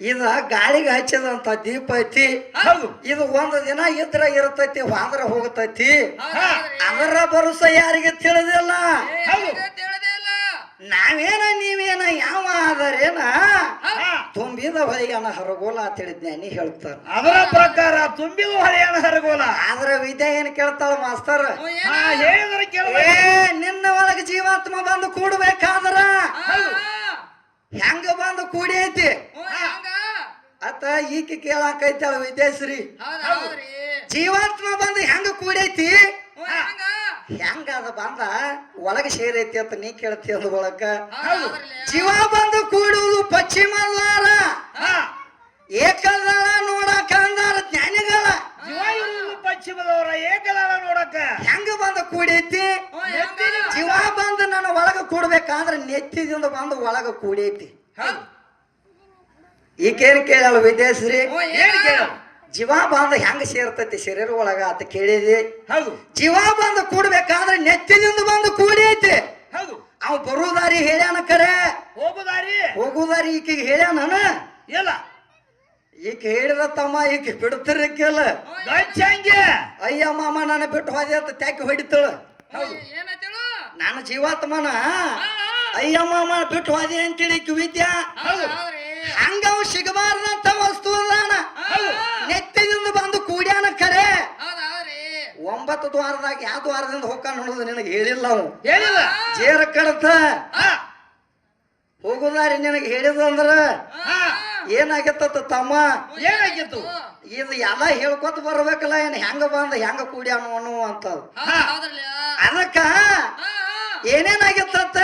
ಇದ ಗಾಳಿಗೆ ಹಚ್ಚಿದಂತ ದೀಪ ಐತಿ. ಹೌದು. ಇದು ಒಂದು ದಿನ ಇದ್ರ ಇರತೈತಿ ವಾಂದ್ರ ಹೋಗತೈತಿ. ಅದರ ಭರೋಸ ಯಾರಿಗೆ ತಿಳಿದಿಲ್ಲ. ಏ, ಹೌದು. ತಿಳಿದೇ ಇಲ್ಲ. ನಾವೇನ ನೀವೇನ ಯಾವ ಆದರೇನ ತುಂಬಿದ ಹೊಳೆಯನ ಹರಗೋಲ ಅಂತೇಳಿ ಜ್ಞಾನಿ ಹೇಳ್ತಾರ. ಅದರ ಪ್ರಕಾರ ತುಂಬಿದ ಹೊಳೆಯನ ಹರಗೋಲ. ಆದ್ರ ವಿದ್ಯೆ ಏನ್ ಕೇಳ್ತಾಳ ಮಾಸ್ತರ್? ನಿನ್ನ ಒಳಗ ಜೀವಾತ್ಮ ಬಂದು ಕೂಡ್ಬೇಕಾದ್ರ? ಹೆಂಗ ಬಂದು ಕೂಡಿ ಐತಿ? ಅತ್ತ ಈಕೆ ಕೇಳಾಕೈತಾಳ ವಿದ್ಯಾಶ್ರೀ. ಜೀವಾತ್ಮ ಬಂದು ಹೆಂಗ ಕೂಡೈತಿ? ಹಂಗ? ಅದ ಬಂದ? ಒಳಗ ಸೇರೈತಿ ಅಂತ ನೀ ಕೇಳ್ತಿ ಅಂದ ಒಳಗ. ಜೀವ ಬಂದು ಕೂಡುವುದು ಪಶ್ಚಿಮ ಏಕಲ್ಲ ನೋಡಕ ಅಂದಾರ ಜ್ಞಾನಿಗಳ. ಪಶ್ಚಿಮದವರ ಏಕದಾಳ ನೋಡಕ. ಹೆಂಗ ಬಂದು ಕೂಡೈತಿ? ಜೀವ ಬಂದು ನನ್ನ ಒಳಗ ಕೂಡ್ಬೇಕಂದ್ರ ನೆತ್ತಿದಿಂದ ಬಂದು ಒಳಗ ಕೂಡೈತಿ. ಹೌದು. ಈಕೇನ್ ಕೇಳಲ್ಲ ವಿದ್ಯಾಶ್ರೀ? ಏನ್? ಏನ? ಕೇಳು ಜೀವ ಬಂದು ಹೆಂಗ ಸೇರ್ತೈತಿ ಶರೀರ ಒಳಗ ಅಂತ ಕೇಳಿದಿ ಹೌದು. ಜೀವ ಬಂದು ಕೂಡ್ಬೇಕಾದ್ರೆ ನೆತ್ತಿನಿಂದ ಬಂದು ಕೂಡೈತಿ. ಹೌದು. ಅವ್ ಬರುದಾರಿ ಹೇಳ್ಯಾನ ಕರೆ. ಹೋಗುದಾರಿ. ಹೋಗುದಾರಿ ಈಕಿಗೆ ಹೇಳ್ಯಾನ ಇಲ್ಲ. ಈಕ ಹೇಳಿದ ತಮ್ಮ ಈಕೆ ಬಿಡ್ತಿರಕ್ಕಿಲ್ಲ? ಗಚ್ಚಂಗೆ ಅಯ್ಯ ಮಾಮ ನನ್ನ ಬಿಟ್ಟು ಹೋದೆ ಅಂತ ತ್ಯಾಕಿ ಹೊಡಿತಳು. ಓ, ಏನಾಯ್ತೇಳು? ನಾನು ಜೀವಾತ್ಮನ. ಅಯ್ಯ ಮಾಮ ಬಿಟ್ಟು ಹೋದೆ ಅಂತೇಳಿ ಈಕಿ ವಿದ್ಯಾ? ಅವ್ ಸಿಗಬಾರ್ದಂತ ವಸ್ತು ಅದಾನ ಹಾ, ನೆತ್ತಿದಿಂದ ಬಂದು ಕೂಡ್ಯಾನ ಕರೆ. ಒಂಬತ್ತು ದ್ವಾರದಾಗ ಯಾವ ದ್ವಾರದಿಂದ ಹೋಗ್ತಾನ ನೋಡೋದು ನಿನಗೆ ಹೇಳಿಲ್ಲ ಅವು. ಹೇಳಿಲ್ಲ. ಜೇರ ಕಡತ ಹೋಗುದಾರಿ ನಿನಗೆ ಹೇಳಿದ ಅಂದ್ರ. ಏನಾಗಿತ್ತ ತಮ್ಮ? ಏನಾಗಿತ್ತು? ಇದು ಎಲ್ಲ ಹೇಳ್ಕೊತ ಬರ್ಬೇಕಲ್ಲ ಏನ್ ಹೆಂಗ ಬಂದ ಹೆಂಗ ಕೂಡ್ಯಾನು ಅನ್ನೋ ಅಂತ. ಅದಕ್ಕ. ಏನೇನಾಗಿತ್ತ?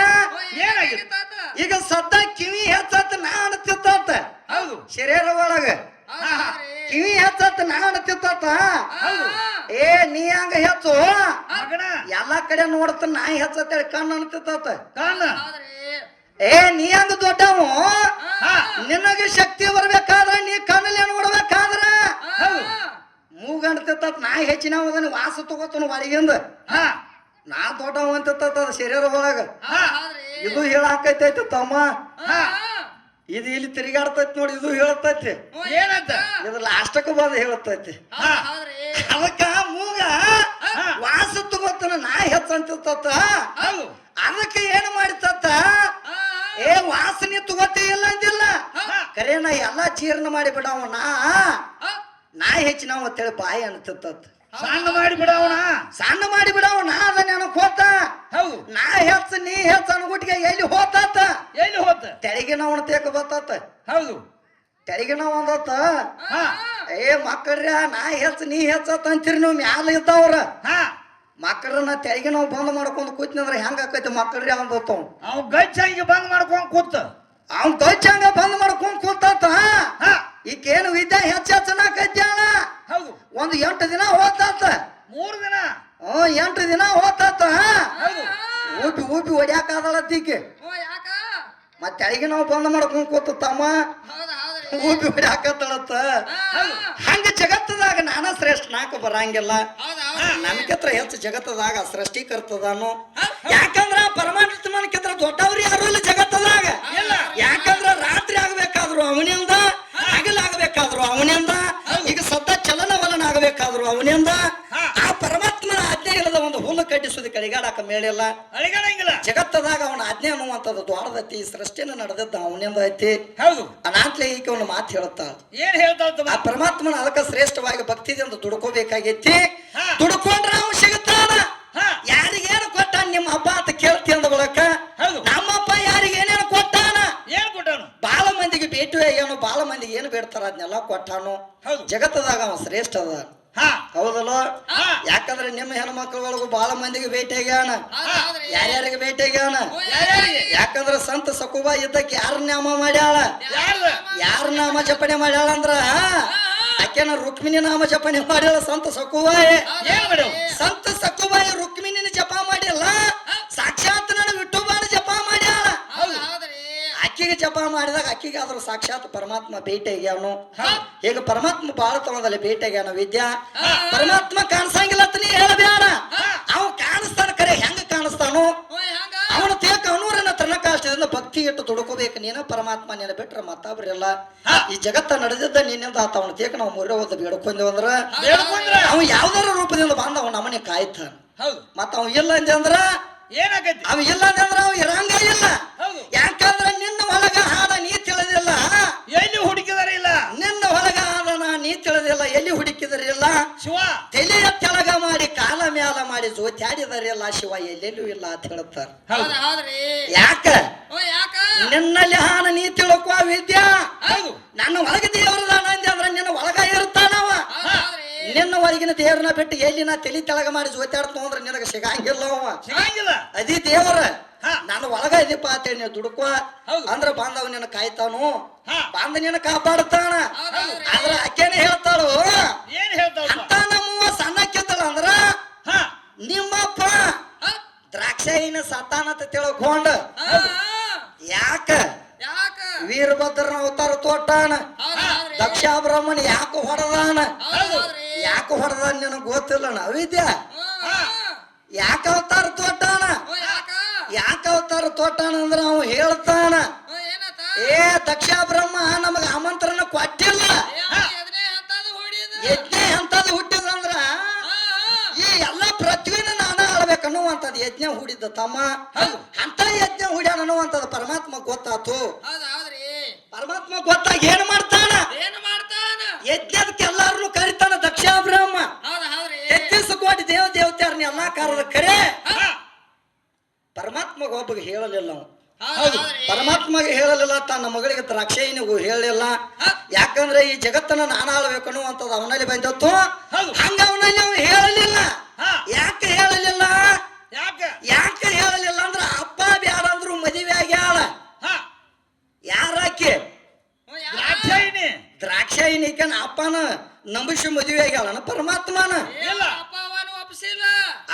ಈಗ ಸದ್ದ ಕಿವಿ ಹೆಚ್ಚತ್ತ ನಾ ಅಣತಿತ್ತ ಹೌದು. ಶರೀರ ಒಳಗ. ಕಿವಿ ಹೆಚ್ಚತ್ತ ನಾ ಅಣತಿತ್ತ. ಏ ನೀ ಹಂಗ ಹೆಚ್ಚು? ಎಲ್ಲಾ ಕಡೆ ನೋಡ್ತ ನಾ ಹೆಚ್ಚತ್ತೇಳಿ ಕಣ್ಣು ಅಣತಿತ್ತ ಕಣ್ಣು. ಏ ನೀ ಹಂಗ ದೊಡ್ಡವು? ನಿನಗೆ ಶಕ್ತಿ ಬರ್ಬೇಕಾದ್ರೆ ನೀ ಕಣ್ಣಲ್ಲಿ ನೋಡ್ಬೇಕಾದ್ರ. ಮೂಗಂಡ್ತಿತ್ತ ನಾಯಿ ಹೆಚ್ಚಿನ ವಾಸ ತಗೋತನ ಒಳಗಿಂದ ಹಾ. ನಾ ದೊಡ್ಡವ ಅಂತ ಶರೀರ ಒಳಗ. ಇದು ಹೇಳಾಕೈತೈತಿ ತಮ್ಮ. ಇದು ಇಲ್ಲಿ ತಿರುಗಾಡ್ತೈತಿ ನೋಡಿ ಇದು ಹೇಳ್ತೈತಿ. ಏನಂತ? ಇದು ಲಾಸ್ಟಕ್ಕೆ ಬಂದು ಹೇಳ್ತೈತಿ. ಅದಕ್ಕ ಮೂಗ ವಾಸ ತಗೋತನ ನಾ ಹೆಚ್ಚಂತಿರ್ತತ್ತ ಅದಕ್ಕೆ ಏನು ಮಾಡಿತತ್ತ ಏ ವಾಸನೆ ತಗೋತಿ ಇಲ್ಲ ಅಂದಿಲ್ಲ? ಕರೆ ನಾ ಎಲ್ಲಾ ಚೀರ್ಣ ಮಾಡಿ ಬಿಡವ ನಾ. ನಾ ಹೆಚ್ಚಿನವ ಅಂತೇಳಿ ಬಾಯಿ ಅನ್ತಿತ್ತ ಸಣ್ಣ ಮಾಡಿ ಬಿಡವಣ ಸಣ್ಣ ಮಾಡಿ ಬಿಡವಣ ನಾ ಅದ ನನಗ್ ಹೋತ. ಹೌದು. ನಾ ಹೆಚ್ಚ ನೀ ಹೆಚ್ಚ ಅನ್ಗುಟ್ಟಿಗೆ ಎಲ್ಲಿ ಹೋತಾತ? ಎಲ್ಲಿ ಹೋತ? ತೆಳಗಿನವನ ತೇಕ ಬತ್ತಾತ. ಹೌದು. ತೆಳಗಿನವ ಅಂದತ್ತ ಹಾ. ಏ ಮಕ್ಕಳ್ರ ನಾ ಹೆಚ್ಚ ನೀ ಹೆಚ್ಚತ್ತ ಅಂತೀರಿ ನೀವು ಮ್ಯಾಲ ಇದ್ದವ್ರ. ಮಕ್ಕಳನ್ನ ತೆರಿಗೆ ನಾವು ಬಂದ್ ಮಾಡ್ಕೊಂಡು ಕೂತ್ನಂದ್ರ ಹೆಂಗ ಆಕೈತಿ ಮಕ್ಕಳ್ರಿ ಅಂದತ್ತ ಅವ್ ಗಚ್ಚಂಗಿ ಬಂದ್ ಮಾಡ್ಕೊಂಡ್ ಕೂತ. ಅವ್ನ್ ದೊಚ್ಚಂಗ ಬಂದ್ ಮಾಡ್ಕೊಂಡ್ ಕೂತಾತ. ಹಾ. ಈಕೇನು ವಿದ್ಯಾ ಹೆಚ್ಚ ಹೆಚ್ಚನಾಕೈತ್ಯಾಳ ಹೌದು. ಒಂದ್ ಎಂಟು ದಿನ ಹೋತಾತ. ಮೂರು ದಿನ. ಹ್ಞೂ ಎಂಟು ದಿನ ಹೋತಾತ ಊಪಿ ಊಪಿ ಹೊಡ್ಯಾಕಾದಳತ್ತೀಕೆ? ಮತ್ತೆ ತೆಳಗಿನವ್ ಬಂದ್ ಮಾಡ್ಕೊಂಡ್ ಕೂತ ತಮ್ಮ. ಊಪಿ ಹೊಡ್ಯಾಕತ್ತಳತ್ತ ಹಂಗ ಜಗತ್ತದಾಗ ನಾನ ಶ್ರೇಷ್ಠ ನಾಕ ಬರಂಗಿಲ್ಲ. ನಮ್ಕಿತ್ರ ಹೆಚ್ಚು ಜಗತ್ತದಾಗ ಸೃಷ್ಟಿಕರ್ತದಾನು. ಯಾಕಂದ್ರ ಪರಮಾತ್ಮನಕಿತ್ರ ದೊಡ್ಡವ್ರು ಯಾರು ಇಲ್ಲ ಜಗತ್ತದಾಗ ಇಲ್ಲ. ಯಾಕಂದ್ರ ರಾತ್ರಿ ಆಗ್ಬೇಕಾದ್ರು ಅವನಿಂದ ಹಗಲಾಗ್ಬೇಕಾದ್ರು ಅವನಿಂದ ಈಗ ಸದ್ದ ಚಲನವಲನ ಅವನಿಂದ. ಆ ಪರಮಾತ್ಮನ ಆಜ್ಞೆ ಇಲ್ಲದ ಒಂದು ಹುಲ್ಲು ಕಟ್ಟಿಸುದು ಕಡಿಗಾಡಕ ಮೇಳಿಲ್ಲ ಅಳಿಗಾಡಂಗಿಲ್ಲ ಜಗತ್ತದಾಗ ಅವನ ಆಜ್ಞೆ ಅನ್ನುವಂಥದ್ದು ದ್ವಾರದೈತಿ ಸೃಷ್ಟಿನ ನಡೆದದ್ದು ಅವನಿಂದ ಐತಿ. ಹೌದು. ಅನಾತ್ಲೆ ಈಕೆ ಒಂದು ಮಾತು ಹೇಳುತ್ತಾ ಏನ್ ಹೇಳ್ತಾ ಆ ಪರಮಾತ್ಮನ ಅದಕ್ಕೆ ಶ್ರೇಷ್ಠವಾಗಿ ಭಕ್ತಿದಿಂದ ದುಡ್ಕೋಬೇಕಾಗೈತಿ. ದುಡ್ಕೊಂಡ್ರೆ ದುಡ್ಕೊಂಡ್ರ ಅವ ಸಿಗುತ್ತಾನ? ಹಾ. ಯಾರಿಗೇನು ಕೊಟ್ಟ ನಿಮ್ಮ ಹಬ್ಬ ಅಂತ ಕೇಳ್ತಿ ಅಂದ ಬಳಕ? ನಮ್ಮಪ್ಪ ಯಾರಿಗೇನೇನು ಕೊಟ್ಟಾನ? ಏನ್ ಕೊಟ್ಟನು? ಬಾಳ ಮಂದಿಗೆ ಭೇಟಿ ಏನು ಬಾಳ ಮಂದಿಗೆ ಏನು ಬೇಡ್ತಾರ ಅದನ್ನೆಲ್ಲ ಕೊಟ್ಟಾನು. ಜಗತ್ತದಾಗ ಅವ ಶ್ರೇಷ್ಠ ಅದ ಹೌದಲ್ಲ? ಯಾಕಂದ್ರೆ ನಿಮ್ಮ ಹೆಣ್ಮಕ್ಳ ಒಳಗು ಬಹಳ ಮಂದಿಗೆ ಭೇಟಿ ಆಗ್ಯಾನ. ಯಾರ್ಯಾರಿಗೆ ಭೇಟಿ ಆಗ್ಯಾನ? ಯಾಕಂದ್ರೆ ಸಂತ ಸಕುಬ ಇದ್ದಕ್ಕೆ ಯಾರ ನಾಮ ಮಾಡ್ಯಾಳ? ಯಾರ ನಾಮ ಜಪಣೆ ಮಾಡ್ಯಾಳ ಅಂದ್ರ ಆಕೆನ ರುಕ್ಮಿಣಿ ನಾಮ ಜಪಣೆ ಮಾಡ್ಯಾಳ ಸಂತ ಸಕುವ ಸಂತ ಸ ಸಂತ ಅಕ್ಕಿಗೆ ಜಪ ಮಾಡಿದಾಗ ಅಕ್ಕಿಗೆ ಆದ್ರೂ ಸಾಕ್ಷಾತ್ ಪರಮಾತ್ಮ ಭೇಟಿ ಆಗ್ಯಾವನು ಈಗ ಪರಮಾತ್ಮ ಬಾಳ ಭೇಟಿ ಆಗ್ಯಾನ ವಿದ್ಯಾ. ಪರಮಾತ್ಮ ಕಾಣಿಸಂಗಿಲ್ಲ ಅಂತ ನೀ ಹೇಳಬೇಡ. ಅವ ಕಾಣಿಸ್ತಾನ ಕರೆ ಹೆಂಗ ಕಾಣಿಸ್ತಾನು? ಅವನು ತೇಕ ಅನೂರನ್ನ ತನ್ನಕಾಷ್ಟದಿಂದ ಭಕ್ತಿ ಇಟ್ಟು ದುಡುಕೋಬೇಕು. ನೀನ ಪರಮಾತ್ಮ ನೀನ ಬಿಟ್ರೆ ಮತ್ತೊಬ್ರಿಲ್ಲ. ಈ ಜಗತ್ತ ನಡೆದಿದ್ದ ನಿನ್ನಿಂದ ಆತ ಅವನ ತೇಕ ನಾವು ಮುರಿ ಹೋದ ಬೇಡ್ಕೊಂಡ್ರ? ಅವ ಯಾವ್ದಾರ ರೂಪದಿಂದ ಬಂದ ಅವನ ನಮ್ಮನೆ ಕಾಯ್ತಾನ. ಮತ್ತ ಅವ ಇಲ್ಲ ಅಂತಂದ್ರ ಅಂದ್ರ? ಏನಾಗೈತಿ? ಅವ ಇಲ್ಲ ಅಂತಂದ್ರ ಅವ್ ಇರಂಗ ಇಲ್ಲ. ಯಾಕಂದ್ರ ನಿನ್ನ ಒಳಗ ಹಾಡ ನೀ ತಿಳಿದಿಲ್ಲ. ಎಲ್ಲಿ ಹುಡುಕಿದಾರೆ ಇಲ್ಲ? ನಿನ್ನ ಒಳಗ ಹಾಡನ ನೀ ತಿಳಿದಿಲ್ಲ. ಎಲ್ಲಿ ಹುಡುಕಿದರಿಲ್ಲ ಶಿವ. ತಲೆಯ ತೆಳಗ ಮಾಡಿ ಕಾಲ ಮ್ಯಾಲ ಮಾಡಿ ಜೋತ್ಯಾಡಿದರಿಲ್ಲ ಶಿವ. ಎಲ್ಲೆಲ್ಲೂ ಇಲ್ಲ ಅಂತ ಹೇಳ್ತಾರ. ಹೌದ್ರಿ. ಯಾಕ? ನಿನ್ನಲ್ಲಿ ಹಾನ ನೀ ತಿಳ್ಕೋ ವಿದ್ಯಾ. ಹೌದು. ನನ್ನ ಒಳಗ ದೇವರದಾನ ಅಂದ್ರೆ ನಿನ್ನ ಒಳಗ ಇರ್ತಾನವ ನಿನ್ನ ಹೊರಗಿನ ದೇವ್ರನ್ನ ಬಿಟ್ಟು ಎಲ್ಲಿ ನಾ ತಲೆ ತೆಳಗ ಮಾಡಿ ಜೋತ್ಯಾಡ್ತು ಅಂದ್ರೆ ನಿನಗ ಸಿಗಂಗಿಲ್ಲ ಅವ. ಸಿಗಂಗಿಲ್ಲ. ಅದಿ ದೇವರ. ಹಾ. ನಾನು ಒಳಗ ಇದೀಪ ಅಂತೇಳಿ ನೀವು ದುಡುಕೋ. ಅಂದ್ರ ಬಾಂಧವ ನಿನ್ನ ಕಾಯ್ತಾನು. ಹಾ. ಬಾಂಧ ನಿನ್ನ ಕಾಪಾಡ್ತಾನ ಆದ್ರ ಆಕೆನೆ ಹೇಳ್ತಾಳು. ಏನ್ ಹೇಳ್ತಾವಪ್ಪ ಅಂತ ನಮ್ಮವ್ವ ಸಣ್ಣಕ್ಕಿದ್ದಳ ಅಂದ್ರ ಹಾ. ನಿಮ್ಮಪ್ಪ? ದ್ರಾಕ್ಷಾಯಿನ ಸತಾನ ಅಂತ ತಿಳ್ಕೊಂಡ ಯಾಕ? ಯಾಕ? ವೀರಭದ್ರನ ಅವತಾರ ತೋಟಾನ ದಕ್ಷ ಬ್ರಹ್ಮಣ ಯಾಕ ಹೊಡೆದಾನ? ಯಾಕ ಹೊಡೆದಾನ ನಿನಗ್ ಗೊತ್ತಿಲ್ಲ ಅವಿದ್ಯ? ಯಾಕೆ ಅವತಾರ ತೋಟಾನ ಯಾಕ ಅವತಾರ ತೋಟಾನ ಅಂದ್ರ ಅವ ಹೇಳ್ತಾನ. ಏ ದಕ್ಷ ಬ್ರಹ್ಮ ನಮಗ ಆಮಂತ್ರಣ ಕೊಟ್ಟಿಲ್ಲ? ಯಜ್ಞ ಅಂತದ್ ಹುಟ್ಟಿದಂದ್ರ. ಈ ಎಲ್ಲ ಪೃಥ್ವಿನ ನಾನ ಆಳ್ಬೇಕು ಅನ್ನುವಂಥದ್ದು ಯಜ್ಞ ಹೂಡಿದ್ದ ತಮ್ಮ. ಅಂತ ಯಜ್ಞ ಹೂಡ್ಯಾನ ಅನ್ನುವಂಥದ್ದು ಪರಮಾತ್ಮ ಗೊತ್ತಾತು. ಪರಮಾತ್ಮ ಗೊತ್ತಾಗ ಏನ್ ಮಾಡ್ತಾನ? ಏನ್ ಮಾಡ್ತಾನ? ಯಜ್ಞದಕ್ಕೆ ಎಲ್ಲಾರನು ಕರಿತಾನ ದಕ್ಷ ಬ್ರಹ್ಮ ಕೋಟಿ ದೇವ ದೇವತೆಯರ್ನ ಎಲ್ಲಾ ಕಾರದ ಕರೆ. ಪರಮಾತ್ಮಗ ಒಬ್ಬಗೆ ಹೇಳಲಿಲ್ಲ ಅವ ಪರಮಾತ್ಮಗ ಪರಮಾತ್ಮಗೆ ಹೇಳಲಿಲ್ಲ ತನ್ನ ಮಗಳಿಗೆ ದ್ರಾಕ್ಷಾಯಿನಿಗೂ ಹೇಳಲಿಲ್ಲ. ಯಾಕಂದ್ರೆ ಈ ಜಗತ್ತನ್ನ ನಾನು ಆಳ್ಬೇಕು ಅನ್ನುವಂಥದ್ದು ಅವನಲ್ಲಿ ಬಂದತ್ತು. ಹಂಗ ಅವನಲ್ಲಿ ಅವನು ಹೇಳಲಿಲ್ಲ. ಹಾ. ಯಾಕೆ ಹೇಳಲಿಲ್ಲ? ಯಾಕ? ಯಾಕೆ ಹೇಳಲಿಲ್ಲ ಅಂದ್ರೆ ಅಪ್ಪ ಯಾರಂದ್ರು ಮದುವೆ ಆಗ್ಯಾಳ. ಹಾ. ಯಾರಾಕಿ? ದ್ರಾಕ್ಷಾಯಿನಿ. ದ್ರಾಕ್ಷಾಯಿನಿಕನ ಅಪ್ಪನ ನಂಬಿಸಿ ಮದುವೆ ಆಗ್ಯಾಳನ ಪರಮಾತ್ಮನ ಏ, ಇಲ್ಲ. ಅಪ್ಪ ಅವನು ಒಪ್ಸಿಲ್ಲ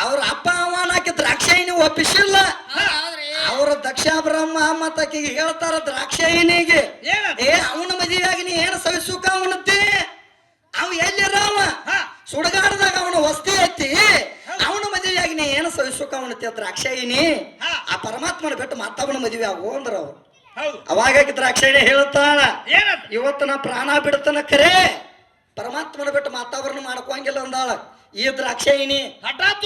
ಅವ್ರ ಅಪ್ಪ ಅವನಾಕಿ ದ್ರಾಕ್ಷಾಯಿನಿ ಒಪ್ಪಿಸಿಲ್ಲ ಹೌದ ಹೌದ್ರಿ ಅವ್ರ ದಕ್ಷ ಬ್ರಹ್ಮ ಮತ್ತಕಿಗೆ ಹೇಳ್ತಾರ ದ್ರಾಕ್ಷಾಯಿನಿಗೆ ಏ ಅವನ ಮದುವೆಯಾಗಿ ನೀ ಏನು ಸವಿಸುಕ ಅವನತ್ತಿ ಅವ ಎಲ್ಲಿ ಹಾ. ಸುಡಗಾಡದಾಗ ಅವನ ವಸ್ತಿ ಐತಿ. ಅವನ ಮದುವೆಯಾಗಿ ನೀ ಏನು ಸವಿಸುಕ ಅವನತ್ತಿ ದ್ರಾಕ್ಷಾಯಿನಿ. ಆ ಪರಮಾತ್ಮನ ಬಿಟ್ಟು ಮತ್ತವನ ಮದುವೆ ಆಗು ಅಂದ್ರ ಅವ್ರು ಅವಾಗ ಅವಾಗಾಗಿ ದ್ರಾಕ್ಷಾಯಿನಿ ಹೇಳ್ತಾಳ. ಇವತ್ತು ನಾ ಪ್ರಾಣ ಬಿಡ್ತಾನ ಕರೆ. ಪರಮಾತ್ಮನ ಬಿಟ್ಟು ಮಾತಾವರಣ ಮಾಡ್ಕೊಂಗಿಲ್ಲ ಅಂದಾಳ. ಈ ದ್ರಾಕ್ಷಾಯಿನಿ ಹಠಾತ್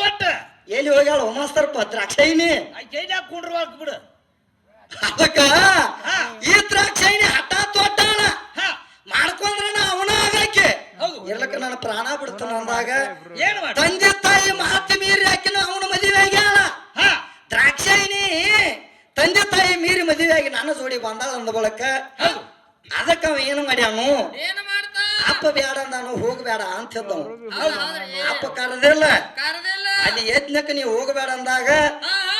ಎಲ್ಲಿ ಹೋಗ್ಯಾಳ? ಹೋಮಸ್ತರ್ಪ ದ್ರಾಕ್ಷಾಯಿನಿ ಬಿಡು. ಅದಕ್ಕ ಈ ದ್ರಾಕ್ಷಾಯಿನಿ ಹಠ ತೊಟ್ಟಣ ಹಾ. ಮಾಡ್ಕೊಂಡ್ರ ಅವನ ಆಗಕ್ಕೆ ಹೌದು. ಇರ್ಲಕ್ಕ ನಾನು ಪ್ರಾಣ ಬಿಡ್ತಾನ ಅಂದಾಗ ತಂದೆ ತಾಯಿ ಮಾತು ಮೀರಿ ಹಾಕಿನ ಅವನ ಮದುವೆ ಆಗ್ಯಾಳ ಹಾ. ದ್ರಾಕ್ಷಾಯಿನಿ ತಂದೆ ತಾಯಿ ಮೀರಿ ಮದುವೆ ಆಗಿ ನನ್ನ ಜೋಡಿ ಬಂದಾಳ ಅಂದ ಬಳಕ. ಹೌದು. ಅದಕ್ಕ ಅವ ಏನು ಮಾಡ್ಯಾನು? ಏನ್ ಮಾಡ್ತಾ? ಅಪ್ಪ ಬೇಡ ನಾನು ಹೋಗ್ಬೇಡ ಅಂತ ಹೇಳ್ದವ್ ಹೌದ ಅಪ್ಪ ಕರೆದಿಲ್ಲ. ಕರ್ದಿಲ್ಲ. ಅಲ್ಲಿ ಯಜ್ಞಕ್ಕೆ ನೀವು ಹೋಗಬೇಡ ಅಂದಾಗ.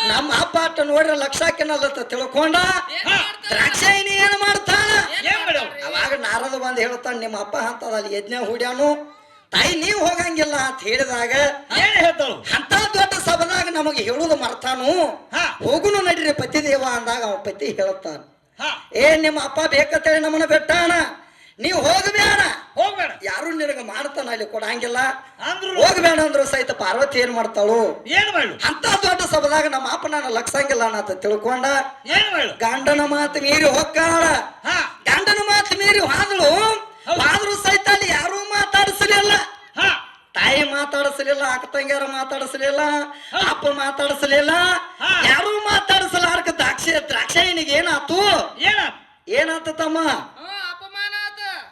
ನಮ್ಮ ಅಪ್ಪ ಅಟ್ಟ ನೋಡ್ರಿ ಲಕ್ಷಾಕಿನಲ್ಲತ್ತ ತಿಳ್ಕೊಂಡ ಏನ್ ಮಾಡ್ತಾ ದ್ರಾಕ್ಷಾಯಿನಿ ಏನು ಮಾಡ್ತಾಳ? ಅವಾಗ ನಾರದ ಬಂದು ಹೇಳ್ತಾನೆ ನಿಮ್ಮ ಅಪ್ಪ ಅಂತದ ಅಲ್ಲಿ ಯಜ್ಞ ಹೂಡ್ಯಾನು? ತಾಯಿ ನೀವು ಹೋಗಂಗಿಲ್ಲ ಅಂತ ಹೇಳಿದಾಗ ಅಂತ ದೊಡ್ಡ ಸಭದಾಗ ನಮಗೆ ಹೇಳುದು ಮರ್ತಾನು. ಹಾ. ಹೋಗುನು ನಡೀರಿ ಪತಿದೇವ ಅಂದಾಗ ಅವ ಪತಿ ಹೇಳ್ತಾನ ಹಾ. ಏ ನಿಮ್ಮ ಅಪ್ಪ ಬೇಕಂತೇಳಿ ನಮ್ಮನ್ನ ಬೆಟ್ಟಾನ? ನೀವು ಹೋಗಬೇಡ ಹೋಗ್ಬೇಡ. ಯಾರು ನಿನಗ ಮಾಡ್ತಾನ ಅಲ್ಲಿ ಕೊಡಂಗಿಲ್ಲ ಅಂದ್ರು ಹೋಗಬೇಡ ಅಂದ್ರು ಸಹಿತ ಪಾರ್ವತಿ ಏನ್ ಮಾಡ್ತಾಳು? ಏನ್ ಮಾಡು ಅಂತ ದೊಡ್ಡ ಸಭದಾಗ ನಮ್ಮ ಅಪ್ಪ ನಾನು ಲಕ್ಷಂಗಿಲ್ಲ ಅನ್ನತ ತಿಳ್ಕೊಂಡ. ಏನ್ ಮಾಡು ಗಂಡನ ಮಾತು ಮೀರಿ ಹೋಗ್ಕಾಳ ಹಾ. ಗಂಡನ ಮಾತು ಮೀರಿ ಹಾದಳು. ಆದ್ರೂ ಸಹಿತ ಅಲ್ಲಿ ಯಾರು ಮಾತಾಡಿಸಲಿಲ್ಲ. ಹಾ. ತಾಯಿ ಮಾತಾಡಿಸಲಿಲ್ಲ ಅಕ್ಕ ತಂಗಿಯರ ಮಾತಾಡಿಸಲಿಲ್ಲ ಅಪ್ಪ ಮಾತಾಡಿಸಲಿಲ್ಲ. ಯಾರು ಯಾರೂ ಮಾತಾಡಿಸಲಾರ್ಕ ದ್ರಾಕ್ಷಿ ದ್ರಾಕ್ಷಾಯಿನಿಗೆ ಏನಾತು? ಏನ ಏನಾತ ತಮ್ಮ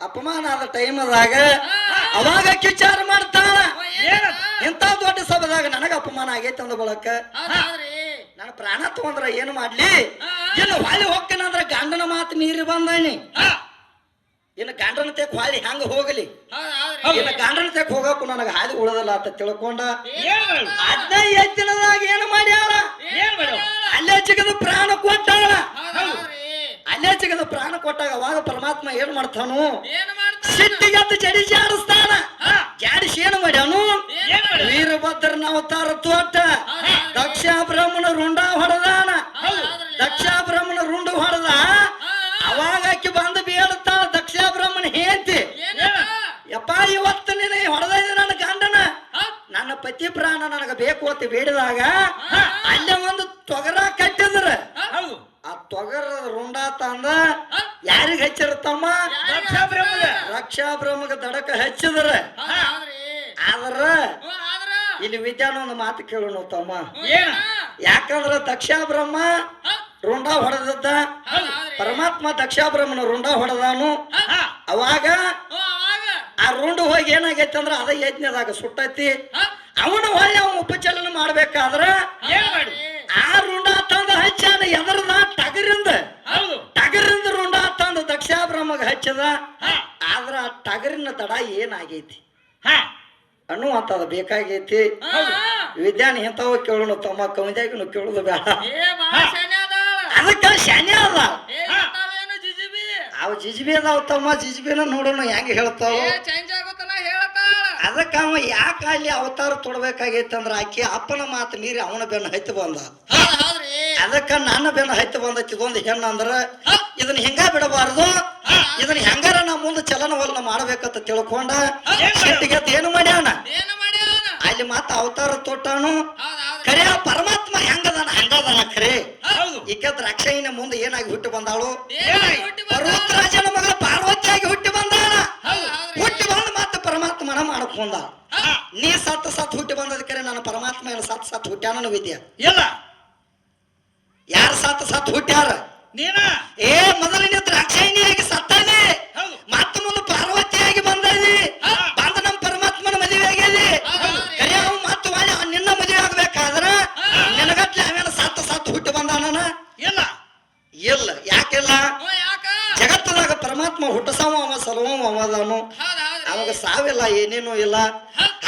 ಅಪಮಾನ ಆದ ಟೈಮದಾಗ ಅವಾಗ ಕಿಚಾರ ಮಾಡ್ತಾಳ. ಇಂಥ ದೊಡ್ಡ ಸಭದಾಗ ನನಗ ಅಪಮಾನ ಆಗೈತೆ ಅಂದ ಬಳಕ. ನನ್ನ ನಾನು ಪ್ರಾಣ ತಗೊಂಡ್ರ ಏನು ಮಾಡ್ಲಿ? ಇಲ್ಲ ಇನ್ನು ಹೊಳಿ ಹೋಗ್ತೇನಂದ್ರ ಗಂಡನ ಮಾತು ನೀರಿ ಬಂದಾನಿ. ಹಾ. ಇನ್ನು ಗಂಡನ ತೆಕ್ ಹೊಳಿ ಹಂಗ ಹೋಗಲಿ. ಇನ್ನು ಗಂಡನ ತೆಕ್ ಹೋಗಕ್ಕೂ ನನಗೆ ಹಾದಿ ಉಳದಲ್ಲ ಅಂತ ತಿಳ್ಕೊಂಡ ಹದಿನೈದು ದಿನದಾಗ ಏನು ಮಾಡ್ಯಾರ ಅಲ್ಲೇ ಚಿಗದು ಪ್ರಾಣ ಹೌದ್ರಿ ಅನ್ಯಾಚಗದ ಪ್ರಾಣ ಕೊಟ್ಟಾಗ ಅವಾಗ ಪರಮಾತ್ಮ ಏನ್ ಮಾಡ್ತಾನು? ಸಿಟ್ಟಿಗೆದ್ದು ಜಡಿ ಜಾಡಿಸ್ತಾನ. ಜಾಡಿಸಿ ಏನ್ ಮಾಡ್ಯಾನು? ವೀರಭದ್ರನ ಅವತಾರ ತೋಟ. ದಕ್ಷ ಬ್ರಾಹ್ಮಣ ರುಂಡ ಹೊಡೆದಾನ. ದಕ್ಷ ಬ್ರಾಹ್ಮಣ ರುಂಡು ಹೊಡೆದ. ಅವಾಗ ಆಕಿ ಬಂದು ಬೀಳ್ತಾ ದಕ್ಷ ಬ್ರಾಹ್ಮಣ ಹೇಂತಿ ಯಪ್ಪ ಇವತ್ತು ನೀನು ಹೊಡೆದ ನನ್ನ ಗಂಡನ? ನನ್ನ ಪತಿ ಪ್ರಾಣ ನನಗೆ ಬೇಕು ಅಂತ ಬೇಡಿದಾಗ ಅಲ್ಲೇ ಒಂದು ತೊಗರ ಕಟ್ಟಿದ್ರ. ಆ ತೊಗರ ರುಂಡ ಅಂದ ಯಾರಿಗ ಹೆಚ್ಚಿರತ್ತಮ್ಮ? ರಕ್ಷಾ ಬ್ರಹ್ಮಗ. ದಡಕ ಹಚ್ಚಿದ್ರ. ಆದ್ರ. ಇಲ್ಲಿ ವಿದ್ಯಾನ ಒಂದು ಮಾತು ಕೇಳೋಣ ತಮ್ಮ? ಯಾಕಂದ್ರ ದಕ್ಷ ಬ್ರಹ್ಮ ರುಂಡ ಹೊಡೆದದ್ದ. ಪರಮಾತ್ಮ ದಕ್ಷ ಬ್ರಹ್ಮನ ರುಂಡ ಹೊಡೆದಾನು. ಅವಾಗ ಆ ರುಂಡ ಹೋಗಿ ಏನಾಗೈತೆ ಅಂದ್ರ ಅದ ಯಜ್ಞದಾಗ ಸುಟ್ಟೈತಿ? ಅವನ ಹೊಳ್ಳಿ ಅವನ ಉಪಚಲನ ಮಾಡ್ಬೇಕಾದ್ರ ಆ ರುಂಡ ತಂದ ಹಚ್ಚಾನ ಎದರದ ಟಗರಿಂದ ಹೌದು. ಟಗರಿಂದ ರುಂಡ ತಂದು ದಕ್ಷ ಬ್ರಹ್ಮಗ ಹಚ್ಚದ ಆದ್ರ ಆ ಟಗರಿನ ತಡ ಏನಾಗೈತಿ? ಅನ್ನುವಂಥದ್ದು ಬೇಕಾಗೈತಿ. ವಿದ್ಯಾನ ಇಂಥವ ಕೇಳೋಣ ತಮ್ಮ ಕವಿದಾಗಿನು ಕೇಳೋದು ಬೇಡ. ಅದಕ್ಕೆ ಶಾನೆ ಅದ? ಅವ್ ಜಿಜಿಬಿ ಅದಾವ ತಮ್ಮ ಜಿಜಿಬಿನ ನೋಡೋಣ ಹೆಂಗ ಹೇಳ್ತಾವ. ಅದಕ್ಕ ಅವ ಯಾಕ ಅಲ್ಲಿ ಅವತಾರ ತೊಡ್ಬೇಕಾಗೈತೆ ಅಂದ್ರೆ ಆಕಿ ಅಪ್ಪನ ಮಾತು ನೀರಿ ಅವನ ಬೆನ್ನ ಹೈತು ಬಂದ. ಅದಕ್ಕ ನನ್ನ ಬೆನ್ನ ಹತ್ತಿ ಬಂದೈತಿ ಇದೊಂದು ಹೆಣ್ಣು ಅಂದ್ರ ಇದನ್ನ ಹಿಂಗ ಬಿಡಬಾರದು. ಇದನ್ನ ಹೆಂಗಾರ ನಾ ಮುಂದೆ ಚಲನವಲನ ಮಾಡ್ಬೇಕಂತ ತಿಳ್ಕೊಂಡ ಏನು ಮಾಡ್ಯಾನ? ಅಲ್ಲಿ ಮಾತ ಅವತಾರ ತೋಟಾನು ಕರೆಯ ಪರಮಾತ್ಮ ಹೆಂಗದಾನ? ಹಂಗದಾನ ಖರೆ. ಈಕೆ ದ್ರಾಕ್ಷಾಯಿನ ಮುಂದೆ ಏನಾಗಿ ಹುಟ್ಟಿ ಬಂದಾಳು? ಪರ್ವತ ರಾಜನ ಬಂದಾಳ? ಪರ್ವತರಾಜನ ಮಗಳ ಪಾರ್ವತಿಯಾಗಿ ಹುಟ್ಟಿ ಬಂದಾಳ. ಹುಟ್ಟಿ ಬಂದು ಮತ್ತೆ ಪರಮಾತ್ಮನ ಮಾಡ್ಕೊಂಡ? ನೀ ಸತ್ ಸತ್ ಹುಟ್ಟಿ ಬಂದದಕ್ಕೆ ನನ್ನ ಪರಮಾತ್ಮ ಏನು ಸತ್ ಸತ್ ಹುಟ್ಟ್ಯಾನ ವಿದ್ಯೆ? ಇಲ್ಲ. ಯಾರು ಸತ್ ಸತ್ ಹುಟ್ಟ್ಯಾರ ನೀನ? ಏ ಮೊದಲಿನ ದ್ರಾಕ್ಷಾಯಿನಿಯಾಗಿ ಸತ್ತಾನೆ. ಮತ್ತ ಮುಂದೆ ಪಾರ್ವತಿಯಾಗಿ ಬಂದದಿ. ಹಾ. ಬಂದ ನಮ್ಮ ಪರಮಾತ್ಮನ ಮದುವೆ ಆಗ್ಯದಿ. ಕರೆ ಅವ್ ಮತ್ತ ಒಳ್ಳೆ ನಿನ್ನ ಮದುವೆ ಆಗ್ಬೇಕಾದ್ರ ನಿನಗಟ್ಲೆ ಆಮೇಲೆ ಸತ್ತ ಸತ್ ಹುಟ್ಟಿ ಬಂದಾನ ಇಲ್ಲ. ಇಲ್ಲ. ಯಾಕಿಲ್ಲ? ಜಗತ್ತದಾಗ ಪರಮಾತ್ಮ ಹುಟ್ಟಸವ ಅವ ಸರ್ವ ಅವದಾನು. ಅವಾಗ ಸಾವಿಲ್ಲ ಏನೇನು ಇಲ್ಲ.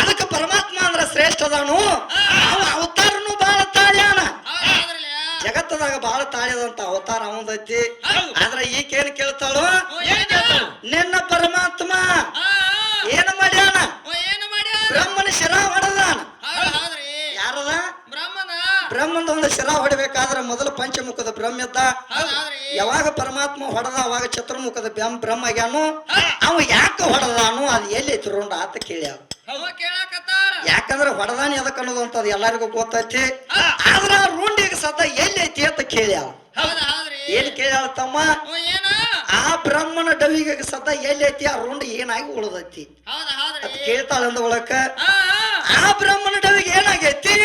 ಅದಕ್ಕೆ ಪರಮಾತ್ಮ ಅಂದ್ರ ಶ್ರೇಷ್ಠ ಬಾಳ ತಾಳ್ಯದಂತ ಅವತಾರ ಅವಂದೈತಿ ಆದ್ರೆ ಈಕೇನ್ ಕೇಳ್ತಾಳು? ನಿನ್ನ ಪರಮಾತ್ಮ. ಏನ್ ಮಾಡ್ಯಾನ? ಬ್ರಹ್ಮನ ಶಿರ ಹೊಡೆದಾನ. ಯಾರದ? ಬ್ರಹ್ಮನ? ಬ್ರಹ್ಮಂದ ಒಂದು ಶಿರ ಹೊಡಿಬೇಕಾದ್ರ ಮೊದಲು ಪಂಚಮುಖದ ಬ್ರಹ್ಮ ಇದ್ದ. ಯಾವಾಗ ಪರಮಾತ್ಮ ಹೊಡೆದ ಅವಾಗ ಚತುರ್ಮುಖದ ಬ್ರಹ್ಮ ಆಗ್ಯಾನು ಅವ ಯಾಕೆ ಹೊಡೆದಾನು ಅದು ಎಲ್ಲಿ ಐತಿ ಆತ ಅಂತ ಕೇಳ್ಯಾವ. ಯಾಕಂದ್ರ ಹೊಡೆದಾನಿ ಎದಕ್ ಅನ್ನೋದು ಅಂತ ಎಲ್ಲರಿಗೂ ಗೊತ್ತೈತಿ. ಆದ್ರ ರುಂಡಿಗೆ ಸದ ಎಲ್ಲಿ ಐತಿ ಅಂತ ಕೇಳ್ಯಾವ. ಏನ್ ಕೇಳ್ಯಾಳ ತಮ್ಮ? ಆ ಬ್ರಾಹ್ಮಣ ಡವಿಗೆ ಸದ ಎಲ್ಲಿ ಐತಿ ಆ ರೂಂಡ್ ಏನಾಗಿ ಉಳದೈತಿ. ಅದ್ ಕೇಳ್ತಾಳ ಅಂದ ಒಳಕ. ಹಾ, ಹಾ. ಆ ಬ್ರಾಹ್ಮಣ ಡವಿಗೆ ಏನಾಗೈತಿ?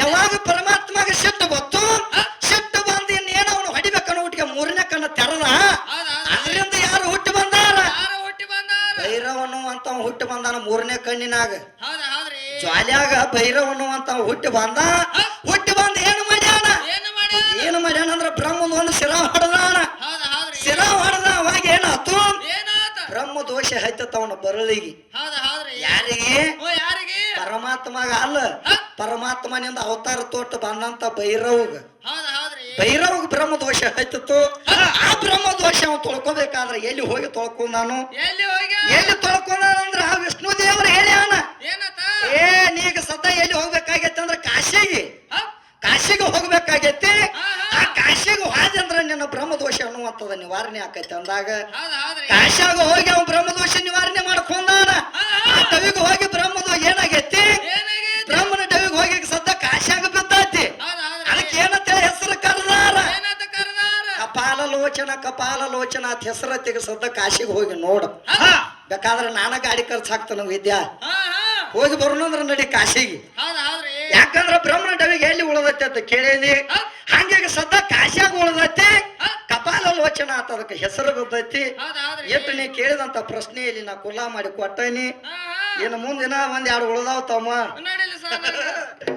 ಯಾವಾಗ ಪರಮಾತ್ಮಗೆ ಸಿಟ್ಟು ಬತ್ತು ಸಿಟ್ಟು ಬಂದು ಇನ್ನೇನು ಅವನು ಹೊಡಿಬೇಕನ್ನೋ ಒಟ್ಟಿಗೆ ಮೂರನೇ ಕಣ್ಣ ತೆರದ ಹೌದ್ ಹೌದ್ರಿ. ಅದರಿಂದ ಯಾರು ಹುಟ್ಟಿ ಬಂದಾರ ಯಾರು ಹುಟ್ಟಿ ಬಂದಾರ? ಭೈರವನು ಹುಟ್ಟು ಬಂದಾನ ಮೂರನೇ ಕಣ್ಣಿನಾಗ. ಜಾಲಿಯಾಗ. ಜ್ವಾಲ್ಯಾಗ ಭೈರವನು ಅಂತ ಹುಟ್ಟಿ ಬಂದ. ಹುಟ್ಟಿ ಬಂದ ಏನು ಮಾಡ್ಯಾನ? ಏನು ಮಾಡ್ಯಾನ? ಅಂದ್ರ ಬ್ರಹ್ಮದ ಒಂದು ಶಿರ ಹೊಡೆದಾನ. ಶಿರಾ ಹೊಡೆದ ಅವಾಗ ಏನಾತು? ಬ್ರಹ್ಮ ದೋಷ ಹೈತವನ ಹೌದ್ರಿ. ಯಾರಿಗೆ? ಪರಮಾತ್ಮಗ ಅಲ್ಲ. ಪರಮಾತ್ಮನಿಂದ ಅವತಾರ ತೋಟ ಬಂದಂತ ಭೈರವ್ಗ. ಭೈರವಗ ಬ್ರಹ್ಮ ದೋಷ ಹೈತಿತ್ತು ಆ ದೋಷ ತೊಳ್ಕೊಬೇಕಾದ್ರೆ ಎಲ್ಲಿ ಹೋಗಿ ತೊಳ್ಕೊಂಡಾನು ಎಲ್ಲಿ ಹೋಗಿ? ಎಲ್ಲಿ ಅಂದ್ರ ಆ ವಿಷ್ಣು ದೇವರು ಹೇಳ್ಯಾನ? ಏ ನೀಗ ಸದಾ ಎಲ್ಲಿ ಹೋಗ್ಬೇಕಾಗೈತೆ ಅಂದ್ರ ಕಾಶಿಗೆ? ಕಾಶಿಗೆ ಹೋಗ್ಬೇಕಾಗೈತಿ. ಆ ಕಾಶಿಗೆ ಹೋದೆ ಅಂದ್ರ ನಿನ್ನ ಬ್ರಹ್ಮದೋಷ ಅನ್ನುವಂಥದ ನಿವಾರಣೆ ಆಕೈತಿ ಅಂದಾಗ. ಕಾಶಿಯಾಗ ಹೋಗಿ ಅವ ಬ್ರಹ್ಮದೋಷ ನಿವಾರಣೆ ಮಾಡ್ಕೊಂಡಾನ ಆ ಕವಿಗೆ ಹೋಗಿ ಲೋಚನ ಕಪಾಲ ಲೋಚನ ಅಂತ ಹೆಸರ ತೆಗೆಸದ ಕಾಶಿಗೆ ಹೋಗಿ ನೋಡು. ಬೇಕಾದ್ರೆ ನಾನ ಗಾಡಿ ಖರ್ಚು ಹಾಕ್ತಾನ ವಿದ್ಯಾ. ಹೋಗಿ ಬರೋಣಂದ್ರೆ ನಡಿ ಕಾಶಿಗೆ. ಯಾಕಂದ್ರೆ ಬ್ರಹ್ಮನ ಡವಿಗೆ ಎಲ್ಲಿ ಉಳದತ್ತೆ ಅಂತ ಕೇಳೇನಿ ಹಂಗಾಗಿ ಸದ್ದ ಕಾಶಿಯಾಗ ಉಳದೈತಿ. ಕಪಾಲ ಲೋಚನ ಅಂತ ಅದಕ್ಕೆ ಹೆಸರು ಹೌದ್ರಿ. ಎಷ್ಟು ನೀ ಕೇಳಿದಂತ ಪ್ರಶ್ನೆಯಲ್ಲಿ ನಾ ಕುಲ್ಲಾ ಮಾಡಿ ಕೊಟ್ಟೇನಿ. ಇನ್ನು ಮುಂದಿನ ಒಂದ್ ಎರಡು ಉಳದಾವ್ ತಮ್ಮ.